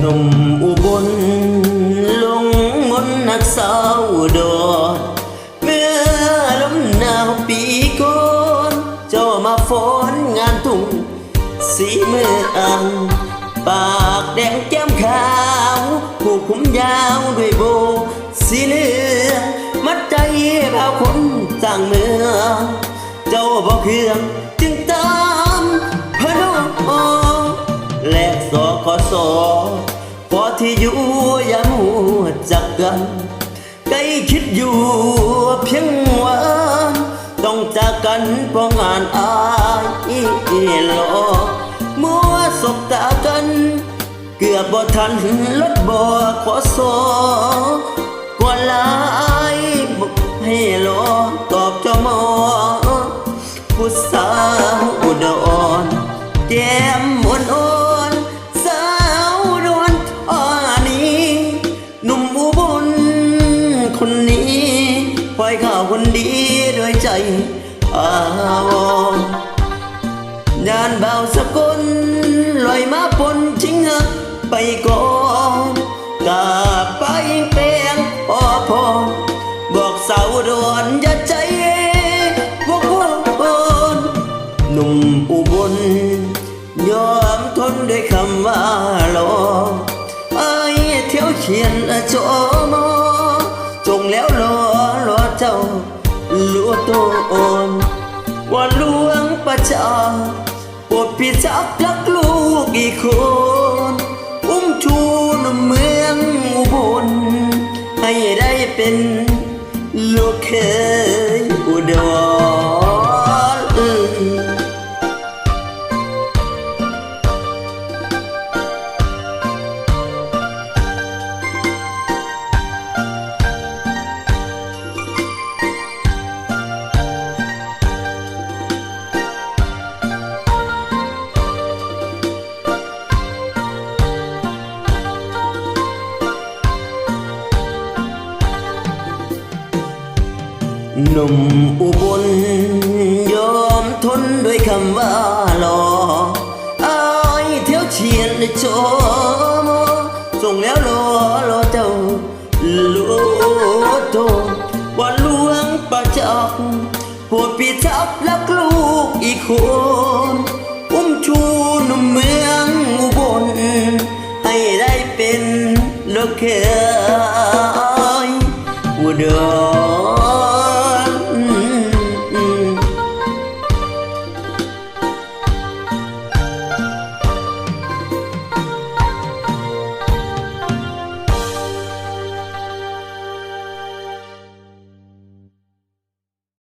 หนุ่มอุบลลงมนนักสาวดอเมื่อลมหนาวปีก่อนเจ้ามาฟ้อนงานทุ่งสีเมืองปากแดงแก้มขาวผูกผมยาวด้วยโบ สีเหลืองมัดใจพาวคนต่างเมืองเจ้าบอกเครื่องจึงตามพระโนและสกสอ ที่อยู่ยังหัวจักกันใกล้คิดอยู่เพียงวันต้องจากกันเพราะงานอายหลอกมัวสบตากัน เกือบบ่ทันรถบ่ขอสอกว่าลายบอกให้รอตอบจมอผู้สาวอุดรแก้ม ปล่อยข่าวคนดีด้วยใจอาวรณ์ยานเบาสกุลลอยมาปนชิงหักไปก่อนกาไปเปียงพอพอบอกสาวดวนอย่าใจวกวนหนุ่มอุบลยอมทนด้วยคำว่าหลอไอ้เที่ยวเขียนโจมอจงแล้ว วตัวอ่อนว่าหลวงประจาปวดพิจักรักลูกอีกคนอุ้มชูนเมืองอุบลให้ได้เป็นลูกเคยอุดร หนุ่มอุบลยอมทนด้วยคำว่าหลออายเที่ยวเชียนในโจมส่งแล้วรอรอเจ้าลูโตว่าลวงประจักปรดพิทักษ์รักลูกอีกคนอุ้มชูหนุ่มเมืองอุบลให้ได้เป็นลูกเคย